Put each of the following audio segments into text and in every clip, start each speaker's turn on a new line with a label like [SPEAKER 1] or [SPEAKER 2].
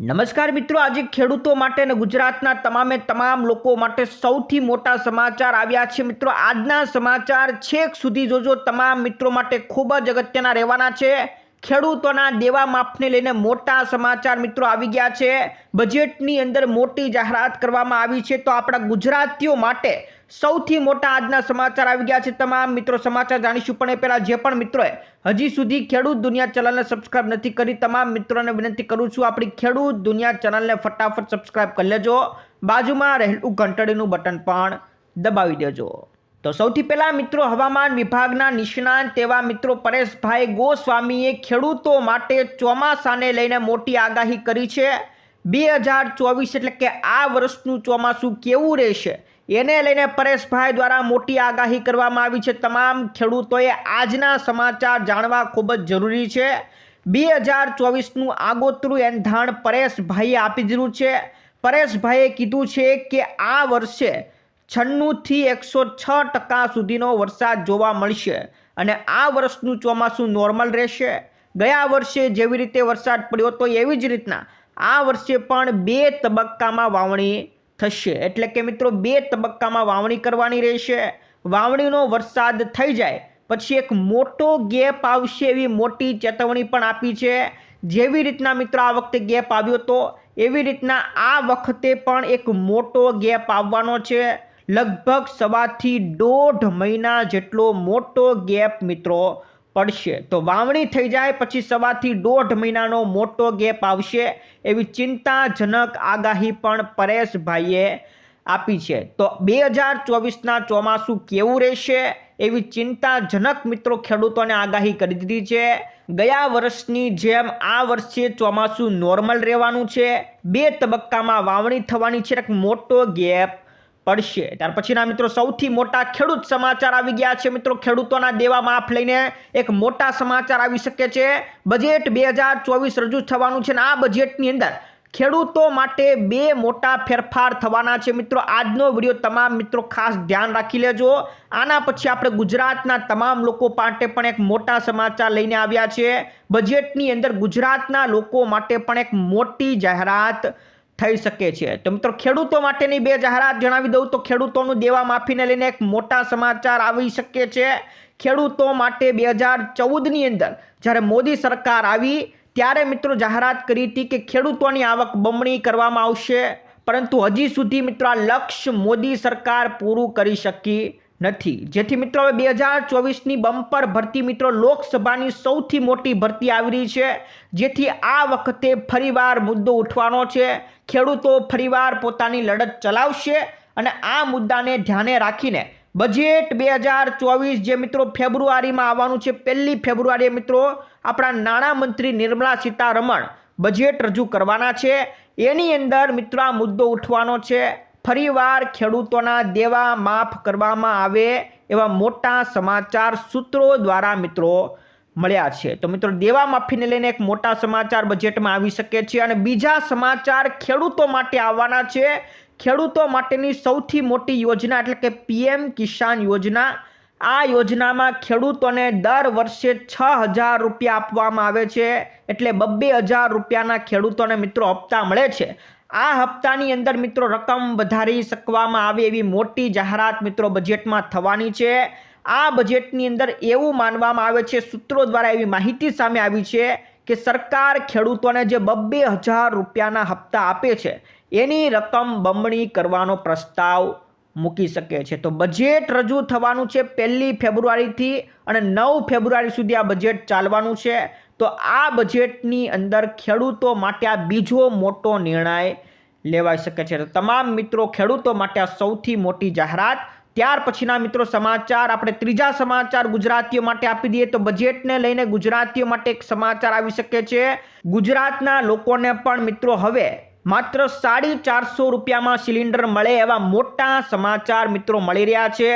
[SPEAKER 1] નમસ્કાર મિત્રો, આજે ખેડૂતો માટે અને ગુજરાતના તમામે તમામ લોકો માટે સૌથી મોટા સમાચાર આવ્યા છે મિત્રો. આજના સમાચાર છેક સુધી જોજો. તમામ મિત્રો માટે ખૂબ જ અગત્યના રહેવાના છે. ખેડૂતોના દેવા માફને લઈને મોટા સમાચાર મિત્રો આવી ગયા છે. બજેટની અંદર મોટી જાહેરાત કરવામાં આવી છે. તો આપણા ગુજરાતીઓ માટે સૌથી મોટા આજના સમાચાર આવી ગયા છે. તમામ મિત્રો સમાચાર જાણીશું. પણ એ પહેલાં જે પણ મિત્રોએ હજી સુધી ખેડૂત દુનિયા ચેનલને સબસ્ક્રાઇબ નથી કરી, તમામ મિત્રોને વિનંતી કરું છું, આપણી ખેડૂત દુનિયા ચેનલને ફટાફટ સબસ્ક્રાઇબ કરી લેજો. બાજુમાં રહેલું ઘંટડીનું બટન પણ દબાવી દેજો. તો સૌથી પહેલાં મિત્રો હવામાન વિભાગના નિષ્ણાંત તેવા મિત્રો પરેશભાઈ ગોસ્વામીએ ખેડૂતો માટે ચોમાસાને લઈને મોટી આગાહી કરી છે. બે હજાર ચોવીસ એટલે કે આ વર્ષનું ચોમાસું કેવું રહેશે? એને લઈને પરેશભાઈ દ્વારા મોટી આગાહી કરવામાં આવી છે. તમામ ખેડૂતોએ આજના સમાચાર જાણવા ખૂબ જ જરૂરી છે. બે હજાર ચોવીસનું આગોતરું એંધાણ પરેશભાઈએ આપી દીધું છે. પરેશભાઈએ કીધું છે કે આ વર્ષે છન્નુંથી એકસો છ ટકા સુધીનો વરસાદ જોવા મળશે અને આ વર્ષનું ચોમાસું નોર્મલ રહેશે. ગયા વર્ષે જેવી રીતે વરસાદ પડ્યો હતો એવી જ રીતના આ વર્ષે પણ બે તબક્કામાં વાવણી થશે. એટલે કે મિત્રો, બે તબક્કામાં વાવણી કરવાની રહેશે. વાવણીનો વરસાદ થઈ જાય, પછી એક મોટો ગેપ આવશે એવી મોટી ચેતવણી પણ આપી છે. જેવી રીતના મિત્રો આ વખતે ગેપ આવ્યો હતો એવી રીતના આ વખતે પણ એક મોટો ગેપ આવવાનો છે. લગભગ સવાથી દોઢ મહિના જેટલો મોટો ગેપ મિત્રો પડશે. તો વાવણી થઈ જાય પછી સવાથી દોઢ મહિનાનો મોટો ગેપ આવશે એવી ચિંતાજનક આગાહી પણ પરેશભાઈએ આપી છે. તો બે હજાર ચોવીસના ચોમાસું કેવું રહેશે એવી ચિંતાજનક મિત્રો ખેડૂતોને આગાહી કરી દીધી છે. ગયા વર્ષની જેમ આ વર્ષે ચોમાસું નોર્મલ રહેવાનું છે. બે તબક્કામાં વાવણી થવાની છે. એક મોટો ગેપ પડશે. ત્યાર પછીના મિત્રો, સૌથી મોટા ખેડૂત સમાચાર આવી ગયા છે મિત્રો. ખેડૂતોના દેવા માફ લઈને એક મોટા સમાચાર આવી શકે છે. બજેટ બે હજાર ચોવીસ રજૂ થવાનું છે અને આ બજેટની અંદર ખેડૂતો માટે બે મોટા ફેરફાર થવાના છે મિત્રો. આજનો વીડિયો તમામ મિત્રો ખાસ ધ્યાન રાખી લેજો. આના પછી આપણે ગુજરાતના તમામ લોકો માટે પણ એક મોટા સમાચાર લઈને આવ્યા છે. બજેટની અંદર ગુજરાતના લોકો માટે પણ એક મોટી જાહેરાત થઈ શકે છે. તો મિત્રો, ખેડૂતો માટેની બે જાહેરાત જણાવી દઉં તો ખેડૂતોનું દેવા માફીને લઈને એક મોટા સમાચાર આવી શકે છે. ખેડૂતો માટે બે હજાર ચૌદની અંદર જ્યારે મોદી સરકાર આવી ત્યારે મિત્રો જાહેરાત કરી હતી કે ખેડૂતોની આવક બમણી કરવામાં આવશે. પરંતુ હજી સુધી મિત્રો આ લક્ષ્ય મોદી સરકાર પૂરું કરી શકી નથી. જેથી મિત્રો બે હજાર ચોવીસની બમ્પર ભરતી મિત્રો લોકસભાની સૌથી મોટી ભરતી આવી રહી છે. જેથી આ વખતે ફરીવાર મુદ્દો ઉઠવાનો છે. ખેડૂતો ફરીવાર પોતાની લડત ચલાવશે અને આ મુદ્દાને ધ્યાને રાખીને બજેટ બે હજાર ચોવીસ જે મિત્રો ફેબ્રુઆરીમાં આવવાનું છે, પહેલી ફેબ્રુઆરીએ મિત્રો આપણા નાણામંત્રી નિર્મલા સીતારમણ બજેટ રજૂ કરવાના છે. એની અંદર મિત્રો આ મુદ્દો ઉઠવાનો છે. ફરીવાર ખેડૂતોના દેવા માફ કરવામાં આવે એવા મોટા સમાચાર સૂત્રો દ્વારા મિત્રો મળ્યા છે. તો મિત્રો, દેવા માફીને લઈને એક મોટા સમાચાર બજેટમાં આવી શકે છે અને બીજા સમાચાર ખેડૂતો માટે આવવાના છે. ખેડૂતો માટેની સૌથી મોટી યોજના એટલે કે પીએમ કિસાન યોજના. આ યોજનામાં ખેડૂતોને દર વર્ષે છ હજાર રૂપિયા આપવામાં આવે છે. એટલે બબ્બે હજાર રૂપિયાના ખેડૂતોને મિત્રો હપ્તા મળે છે. આ હપ્તાની અંદર મિત્રો રકમ વધારી શકવામાં આવે એવી મોટી જાહેરાત મિત્રો બજેટમાં થવાની છે. આ બજેટની અંદર એવું માનવામાં આવે છે, સૂત્રો દ્વારા એવી માહિતી સામે આવી છે કે સરકાર ખેડૂતોને જે બબ્બે હજાર રૂપિયાના હપ્તા આપે છે, એની રકમ બમણી કરવાનો પ્રસ્તાવ મૂકી શકે છે. તો બજેટ રજૂ થવાનું છે પહેલી ફેબ્રુઆરીથી અને નવ ફેબ્રુઆરી સુધી આ બજેટ ચાલવાનું છે. તો આ બજેટની અંદર ખેડૂતો માટે આ બીજો મોટો નિર્ણય લેવાઈ શકે છે. તો તમામ મિત્રો ખેડૂતો માટે આ સૌથી મોટી જાહેરાત. ત્યાર પછીના મિત્રો સમાચાર, આપણે ત્રીજા સમાચાર ગુજરાતીઓ માટે આપી દઈએ તો બજેટને લઈને ગુજરાતીઓ માટે એક સમાચાર આવી શકે છે. ગુજરાતના લોકોને પણ મિત્રો હવે માત્ર સાડી ચારસો રૂપિયામાં સિલિન્ડર મળે એવા મોટા સમાચાર મિત્રો મળી રહ્યા છે.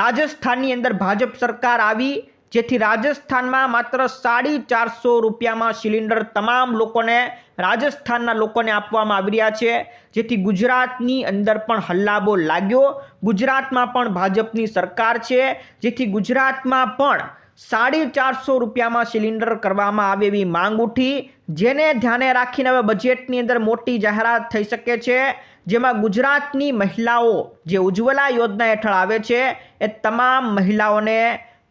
[SPEAKER 1] રાજસ્થાનની અંદર ભાજપ સરકાર આવી જેથી રાજસ્થાનમાં માત્ર સાડી ચારસો રૂપિયામાં સિલિન્ડર તમામ લોકોને રાજસ્થાનના લોકોને આપવામાં આવી રહ્યા છે. જેથી ગુજરાતની અંદર પણ હલ્લાબો લાગ્યો. ગુજરાતમાં પણ ભાજપની સરકાર છે. જેથી ગુજરાતમાં પણ સાડી ચારસો રૂપિયામાં સિલિન્ડર કરવામાં આવે એવી માંગ ઉઠી. જેને ધ્યાને રાખીને હવે બજેટની અંદર મોટી જાહેરાત થઈ શકે છે. જેમાં ગુજરાતની મહિલાઓ જે ઉજ્જવલા યોજના હેઠળ આવે છે, એ તમામ મહિલાઓને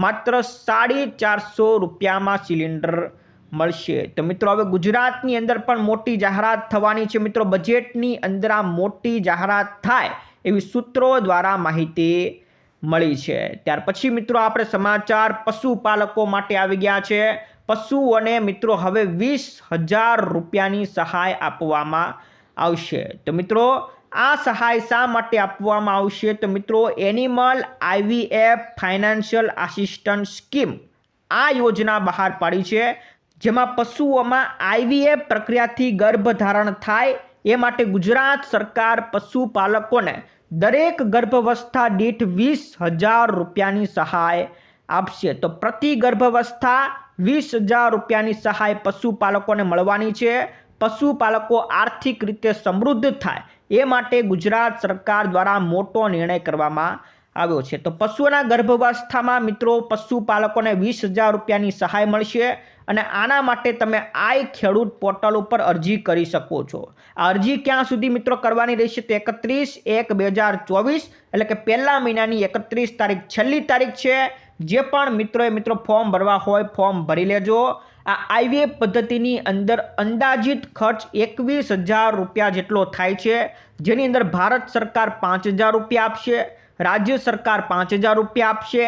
[SPEAKER 1] માત્ર સાડી ચારસો રૂપિયામાં સિલિન્ડર મળશે. તો મિત્રો, હવે ગુજરાતની અંદર પણ મોટી જાહેરાત થવાની છે. મિત્રો, બજેટની અંદર આ મોટી જાહેરાત થાય એવી સૂત્રો દ્વારા માહિતી મળી છે. ત્યાર પછી મિત્રો, આપણે સમાચાર પશુપાલકો માટે આવી ગયા છે. પશુઓને મિત્રો, હવે વીસ હજાર રૂપિયાની સહાય આપવામાં આવશે. તો મિત્રો આ સહાય શા માટે આપવામાં આવશે? તો મિત્રો animal IVF financial assistant scheme આ યોજના બહાર પાડી છે, જેમાં પશુઓમાં આઈવીએફ પ્રક્રિયાથી ગર્ભધારણ થાય એ માટે ગુજરાત સરકાર પશુપાલકોને દરેક ગર્ભાવસ્થા દીઠ વીસ હજાર રૂપિયાની સહાય આપશે. તો પ્રતિ ગર્ભાવસ્થા વીસ હજાર રૂપિયાની સહાય પશુપાલકોને મળવાની છે. પશુપાલકો આર્થિક રીતે સમૃદ્ધ થાય એ માટે ગુજરાત સરકાર દ્વારા મોટો નિર્ણય કરવામાં આવ્યો છે. તો પશુઓના ગર્ભાવસ્થામાં મિત્રો પશુપાલકોને વીસ હજાર રૂપિયાની સહાય મળશે અને આના માટે તમે આઈ ખેડૂત પોર્ટલ ઉપર અરજી કરી શકો છો. આ અરજી ક્યાં સુધી મિત્રો કરવાની રહેશે તો એકત્રીસ એક બે હજાર ચોવીસ, એટલે કે પહેલા મહિનાની એકત્રીસ તારીખ છેલ્લી તારીખ છે. જે પણ મિત્રોએ મિત્રો ફોર્મ ભરવા હોય ફોર્મ ભરી લેજો. આ આઈવીએ પદ્ધતિની અંદર અંદાજિત ખર્ચ એકવીસ હજાર રૂપિયા જેટલો થાય છે. જેની અંદર ભારત સરકાર પાંચ હજાર રૂપિયા આપશે, રાજ્ય સરકાર પાંચ હજાર રૂપિયા આપશે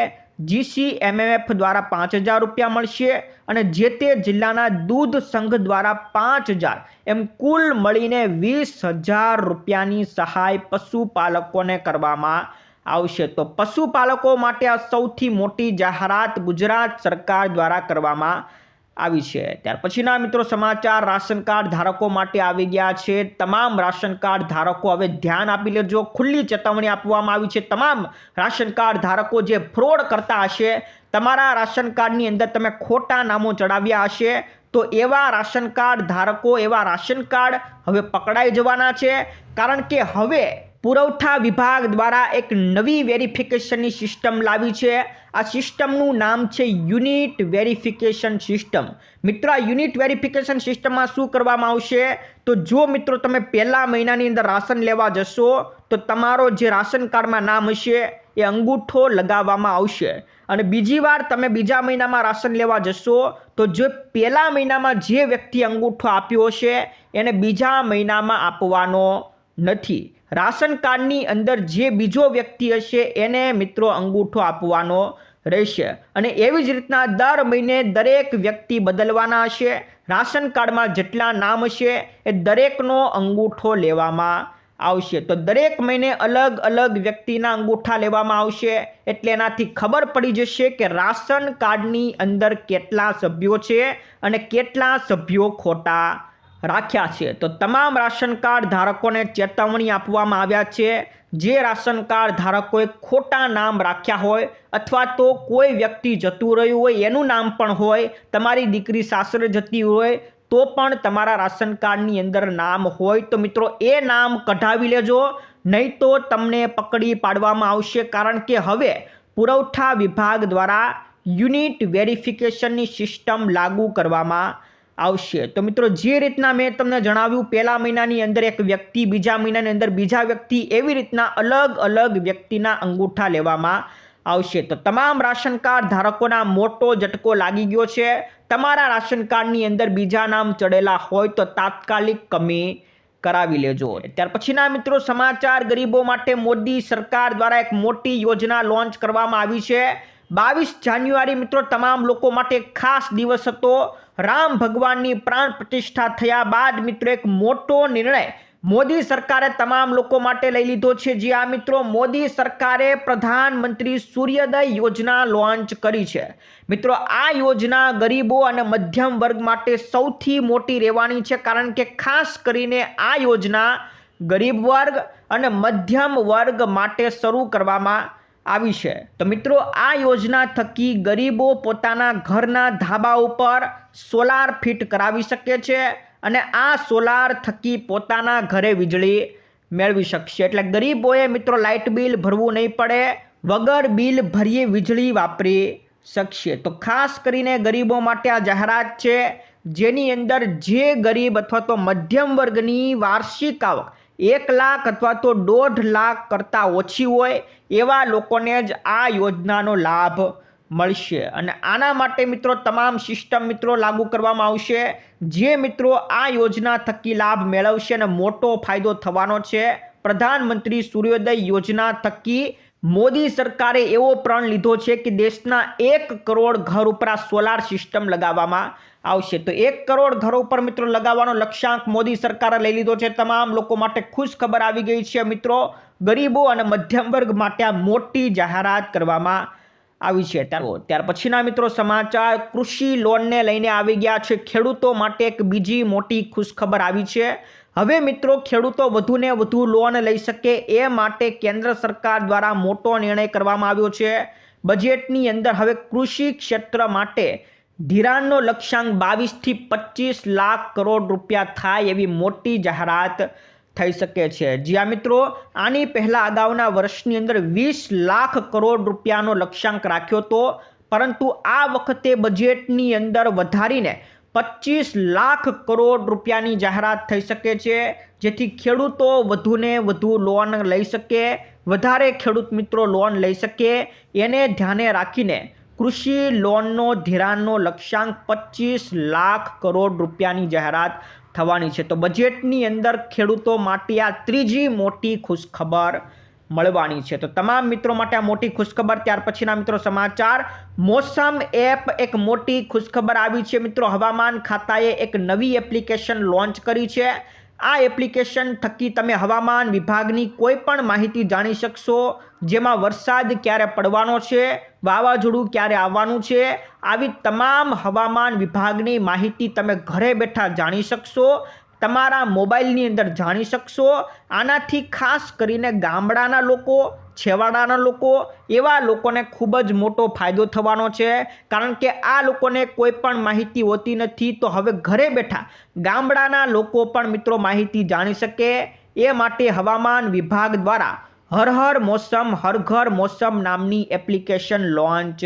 [SPEAKER 1] જીસીએમએમએફ દ્વારા પાંચ હજાર રૂપિયા મળશે અને જે તે જિલ્લાના દૂધ સંઘ દ્વારા પાંચ હજાર. એમ કુલ મળીને વીસ હજાર રૂપિયાની સહાય પશુપાલકોને કરવામાં આવશે. તો પશુપાલકો માટે આ સૌથી મોટી જાહેરાત ગુજરાત સરકાર દ્વારા કરવામાં આવી છે. ત્યાર પછીના મિત્રો સમાચાર, રાશન કાર્ડ ધારકો માટે આવી ગયા છે. તમામ રાશન કાર્ડ ધારકો હવે ધ્યાન આપી લેજો. ખુલ્લી ચેતવણી આપવામાં આવી છે. તમામ રાશન કાર્ડ ધારકો જે ફ્રોડ કરતા હશે, તમારા રાશન કાર્ડની અંદર તમે ખોટા નામો ચડાવ્યા હશે. તો એવા રાશન કાર્ડ ધારકો, એવા રાશન કાર્ડ હવે પકડાઈ જવાના છે. કારણ કે હવે પુરવઠા વિભાગ દ્વારા એક નવી વેરિફિકેશનની સિસ્ટમ લાવી છે. આ સિસ્ટમનું નામ છે યુનિટ વેરિફિકેશન સિસ્ટમ. મિત્રો યુનિટ વેરિફિકેશન સિસ્ટમમાં શું કરવામાં આવશે? તો જો મિત્રો તમે પહેલા મહિનાની અંદર રાશન લેવા જશો, તો તમારો જે રાશન કાર્ડમાં નામ હશે એ અંગૂઠો લગાવવામાં આવશે. અને બીજી વાર તમે બીજા મહિનામાં રાશન લેવા જશો, તો જે પહેલા મહિનામાં જે વ્યક્તિ અંગૂઠો આપ્યો હશે, એને બીજા મહિનામાં આપવાનો નથી. રાશન કાર્ડની અંદર જે બીજો વ્યક્તિ હશે, એને મિત્રો અંગૂઠો આપવાનો રહેશે. અને એવી જ રીતના દર મહિને દરેક વ્યક્તિ બદલવાના હશે. રાશન કાર્ડમાં જેટલા નામ હશે, એ દરેકનો અંગૂઠો લેવામાં આવશે. તો દરેક મહિને અલગ અલગ વ્યક્તિના અંગૂઠા લેવામાં આવશે. એટલે એનાથી ખબર પડી જશે કે રાશન કાર્ડની અંદર કેટલા સભ્યો છે અને કેટલા સભ્યો ખોટા રાખ્યા છે. તો તમામ રાશન કાર્ડ ધારકોને ચેતવણી આપવામાં આવ્યા છે. જે રાશન કાર્ડ ધારકોએ ખોટા નામ રાખ્યા હોય અથવા તો કોઈ વ્યક્તિ જતું રહ્યું હોય, એનું નામ પણ હોય, તમારી દીકરી, સાસરે જતી હોય તો પણ તમારા રાશન કાર્ડની અંદર નામ હોય તો મિત્રો એ નામ કઢાવી લેજો. નહીં તો તમને પકડી પાડવામાં આવશે કારણ કે હવે પુરવઠા વિભાગ દ્વારા યુનિટ વેરિફિકેશનની સિસ્ટમ લાગુ કરવામાં આવશે. તો મિત્રો જે રીતના મેં તમને જણાવ્યું, પહેલા મહિનાની અંદર એક વ્યક્તિ બીજા મહિનાની અંદર બીજા વ્યક્તિ એવી રીતના અલગ અલગ વ્યક્તિના અંગૂઠા લેવામાં આવશે. તો તમામ રાશન કાર્ડ ધારકોના મોટો ઝટકો લાગી ગયો છે. તમારા રાશન કાર્ડની અંદર બીજા નામ ચડેલા હોય તો તાત્કાલિક કમી કરાવી લેજો. ત્યાર પછીના મિત્રો સમાચાર, ગરીબો માટે મોદી સરકાર દ્વારા એક મોટી યોજના લોન્ચ કરવામાં આવી છે. બાવીસ જાન્યુઆરી મિત્રો તમામ લોકો માટે ખાસ દિવસ હતો. રામ ભગવાનની પ્રાણ પ્રતિષ્ઠા થયા બાદ મિત્રો એક મોટો નિર્ણય મોદી સરકારે તમામ લોકો માટે લઈ લીધો છે. જે આ મિત્રો, મોદી સરકારે પ્રધાનમંત્રી સૂર્યોદય યોજના લોન્ચ કરી છે. મિત્રો, આ યોજના ગરીબો અને મધ્યમ વર્ગ માટે સૌથી મોટી રહેવાની છે, કારણ કે ખાસ કરીને આ યોજના ગરીબ વર્ગ અને મધ્યમ વર્ગ માટે શરૂ કરવામાં આવી છે. તો મિત્રો, આ યોજના થકી ગરીબો પોતાના ઘરના ધાબા ઉપર સોલાર ફિટ કરાવી શકે છે અને આ સોલાર થકી પોતાના ઘરે વીજળી મેળવી શકશે. એટલે ગરીબોએ મિત્રો લાઇટ બિલ ભરવું નહીં પડે, વગર બિલ ભરીએ વીજળી વાપરી શકશે. તો ખાસ કરીને ગરીબો માટે આ જાહેરાત છે, જેની અંદર જે ગરીબ અથવા તો મધ્યમ વર્ગની વાર્ષિક આવક એક લાખ અથવા તો દોઢ લાખ કરતાં ઓછી હોય, એવા લોકોને જ આ યોજનાનો લાભ મળશે. અને આના માટે મિત્રો તમામ સિસ્ટમ મિત્રો લાગુ કરવામાં આવશે. જે મિત્રો આ યોજના થકી લાભ મેળવશે અને મોટો ફાયદો થવાનો છે. પ્રધાનમંત્રી સૂર્યોદય યોજના થકી મોદી સરકારે એવો પ્રણ લીધો છે કે દેશના એક કરોડ ઘર ઉપર આ સોલાર સિસ્ટમ લગાવવામાં આવશે. તો એક કરોડ ઘરો ઉપર મિત્રો લગાવવાનો લક્ષ્યાંક મોદી સરકારે લઈ લીધો છે. તમામ લોકો માટે ખુશ ખબર આવી ગઈ છે મિત્રો. ગરીબો અને મધ્યમ વર્ગ માટે આ મોટી જાહેરાત કરવામાં આવી છે. ત્યાર પછીના મિત્રો સમાચાર, કૃષિ લોનને લઈને આવી ગયા છે. ખેડૂતો માટે એક બીજી મોટી ખુશખબર આવી છે. હવે મિત્રો, ખેડૂતો વધુને વધુ લોન લઈ શકે એ માટે કેન્દ્ર સરકાર દ્વારા મોટો નિર્ણય કરવામાં આવ્યો છે. બજેટની અંદર હવે કૃષિ ક્ષેત્ર માટે ધિરાણનો લક્ષ્યાંક બાવીસથી પચીસ લાખ કરોડ રૂપિયા થાય એવી મોટી જાહેરાત થઈ શકે છે. જ્યાં મિત્રો, આની પહેલાં અગાઉના વર્ષની અંદર વીસ લાખ કરોડ રૂપિયાનો લક્ષ્યાંક રાખ્યો હતો. પરંતુ આ વખતે બજેટની અંદર વધારીને પચીસ લાખ કરોડ રૂપિયાની જાહેરાત થઈ શકે છે. જેથી ખેડૂતો વધુને વધુ લોન લઈ શકે, વધારે ખેડૂત મિત્રો લોન લઈ શકે. એને ધ્યાને રાખીને કૃષિ લોનનો ધિરાણનો લક્ષ્યાંક પચીસ લાખ કરોડ રૂપિયાની જાહેરાત થવાની છે. તો બજેટની અંદર ખેડૂતો માટે આ ત્રીજી મોટી ખુશખબર મળવાની છે. તો તમામ મિત્રો માટે આ મોટી ખુશખબર. ત્યાર પછીના મિત્રો સમાચાર. મોસમ એપ એક મોટી ખુશખબર આવી છે મિત્રો. હવામાન ખાતાએ એક નવી એપ્લિકેશન લોન્ચ કરી છે. આ એપ્લિકેશન થકી તમે હવામાન વિભાગની કોઈ પણ માહિતી જાણી શકશો. જેમાં વરસાદ ક્યારે પડવાનો છે. વાવાઝોડું ક્યારે આવવાનું છે? આવી તમામ હવામાન વિભાગની માહિતી તમે ઘરે બેઠા જાણી શકશો, તમારા મોબાઈલની અંદર જાણી શકશો. આનાથી ખાસ કરીને ગામડાના લોકો, છેવાડાના લોકો, એવા લોકોને ખૂબ જ મોટો ફાયદો થવાનો છે. કારણ કે આ લોકોને કોઈ પણ માહિતી હોતી નથી, તો હવે ઘરે બેઠા ગામડાના લોકો પણ મિત્રો માહિતી જાણી શકે. એ માટે હવામાન વિભાગ દ્વારા હર હર મોસમ, હર ઘર મોસમ નામની એપ્લિકેશન લોન્ચ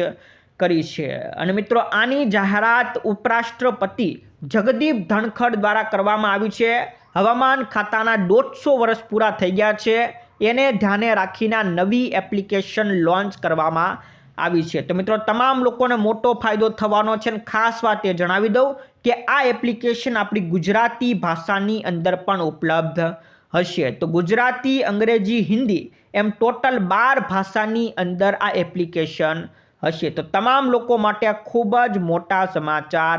[SPEAKER 1] કરી છે. અને મિત્રો, આની જાહેરાત ઉપરાષ્ટ્રપતિ જગદીપ ધનખડ દ્વારા કરવામાં આવી છે. હવામાન ખાતાના દોઢસો વર્ષ પૂરા થઈ ગયા છે. એને ધ્યાને રાખીને નવી એપ્લિકેશન લોન્ચ કરવામાં આવી છે. તો મિત્રો, તમામ લોકોને મોટો ફાયદો થવાનો છે અને ખાસ વાત એ જણાવી દઉં કે આ એપ્લિકેશન આપણી ગુજરાતી ભાષાની અંદર પણ ઉપલબ્ધ હશે. તો ગુજરાતી, અંગ્રેજી, હિન્દી એમ ટોટલ બાર ભાષાની અંદર આ એપ્લિકેશન હશે. તો તમામ લોકો માટે આ ખૂબ જ મોટા સમાચાર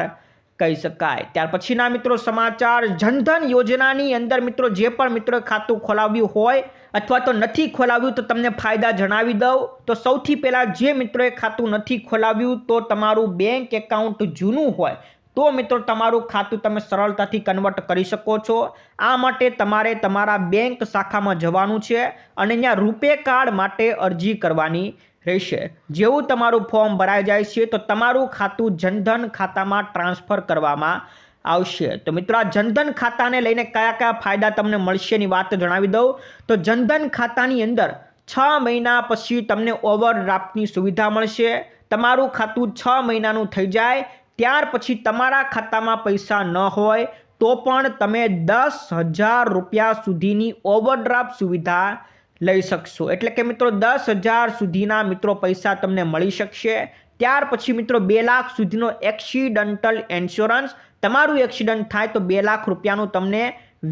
[SPEAKER 1] કહી શકાય. ત્યાર પછીના મિત્રો સમાચાર, જનધન યોજનાની અંદર મિત્રો જે પણ મિત્રોએ ખાતું ખોલાવ્યું હોય અથવા તો નથી ખોલાવ્યું તો તમને ફાયદા જણાવી દઉં. તો સૌથી પહેલાં જે મિત્રોએ ખાતું નથી ખોલાવ્યું તો તમારું બેંક એકાઉન્ટ જૂનું હોય. તો મિત્રો, તમારું ખાતું તમે સરળતાથી કન્વર્ટ કરી શકો છો. આ માટે તમારે તમારા બેંક શાખામાં જવાનું છે અને અહીંયા રૂપે કાર્ડ માટે અરજી કરવાની રહેશે. જેવું તમારું ફોર્મ ભરાઈ જાય છે, તો તમારું ખાતું જનધન ખાતામાં ટ્રાન્સફર કરવામાં આવશે. તો મિત્રો, આ જનધન ખાતાને લઈને કયા કયા ફાયદા તમને મળશે એની વાત જણાવી દઉં. તો જનધન ખાતાની અંદર છ મહિના પછી તમને ઓવરડ્રાફ્ટની સુવિધા મળશે. તમારું ખાતું છ મહિનાનું થઈ જાય. ત્યાર પછી તમારા ખાતામાં પૈસા ન હોય, તો પણ તમે દસ હજાર રૂપિયા સુધીની ઓવરડ્રાફ્ટ સુવિધા લઈ શકશો. એટલે કે મિત્રો, દસ હજાર સુધીના મિત્રો પૈસા તમને મળી શકશે. ત્યાર પછી મિત્રો, બે લાખ સુધીનો એક્સિડન્ટલ ઇન્સ્યોરન્સ. તમારું એક્સિડન્ટ થાય તો બે લાખ રૂપિયાનું તમને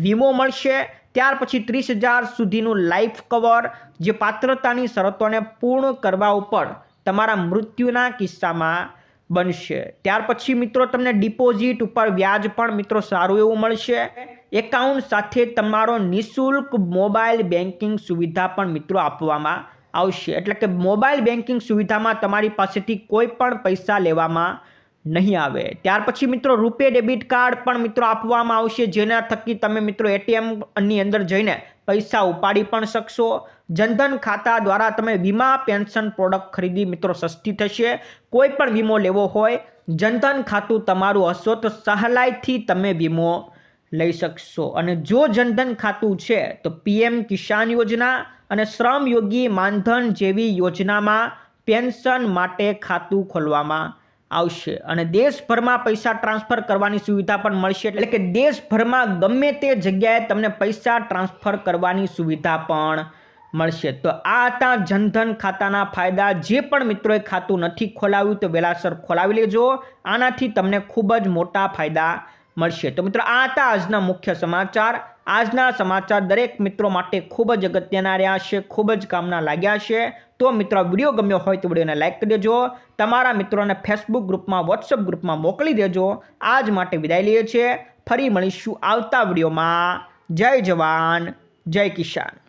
[SPEAKER 1] વીમો મળશે. ત્યાર પછી ત્રીસ હજાર સુધીનું લાઈફ કવર, જે પાત્રતાની શરતોને પૂર્ણ કરવા ઉપર તમારા મૃત્યુના કિસ્સામાં બનશે. ત્યાર પછી મિત્રો તમને ડિપોઝિટ ઉપર વ્યાજ પણ મિત્રો સારું એવું મળશે. એકાઉન્ટ સાથે તમારો નિઃશુલ્ક મોબાઈલ બેન્કિંગ સુવિધા પણ મિત્રો આપવામાં આવશે. એટલે કે મોબાઈલ બેન્કિંગ સુવિધામાં તમારી પાસેથી કોઈ પણ પૈસા લેવામાં નહીં આવે. ત્યાર પછી મિત્રો રૂપે ડેબિટ કાર્ડ પણ મિત્રો આપવામાં આવશે, જેના થકી તમે મિત્રો એટીએમની અંદર જઈને પૈસા ઉપાડી પણ શકશો. જનધન ખાતા દ્વારા તમે વીમા, પેન્શન પ્રોડક્ટ ખરીદી મિત્રો સસ્તી થશે. કોઈ પણ વીમો લેવો હોય, જનધન ખાતું તમારું હશો તો સહેલાઈથી તમે વીમો લઈ શકશો. અને જો જનધન ખાતું છે, તો પીએમ કિસાન યોજના અને શ્રમ યોગી માનધન જેવી યોજનામાં પેન્શન માટે ખાતું ખોલવામાં આવશે. અને દેશભરમાં પૈસા ટ્રાન્સફર કરવાની સુવિધા પણ મળશે. એટલે કે દેશભરમાં ગમે તે જગ્યાએ તમને પૈસા ટ્રાન્સફર કરવાની સુવિધા પણ મળશે. તો આ હતા જનધન ખાતાના ફાયદા. જે પણ મિત્રોએ ખાતું નથી ખોલાવ્યું તો વહેલાસર ખોલાવી લેજો. આનાથી તમને ખૂબ જ મોટા ફાયદા મળશે. તો મિત્રો, આ હતા આજના મુખ્ય સમાચાર. આજના સમાચાર દરેક મિત્રો માટે ખૂબ જ અગત્યના રહ્યા છે. ખૂબ જ કામના લાગ્યા છે. તો મિત્રો, વીડિયો ગમ્યો હોય તો વિડીયોને લાઇક કરી દેજો. તમારા મિત્રોને ફેસબુક ગ્રુપમાં વોટ્સઅપ ગ્રુપમાં મોકલી દેજો. આજ માટે વિદાય લઈએ છીએ. ફરી મળીશું આવતા વિડીયોમાં. જય જવાન, જય કિસાન.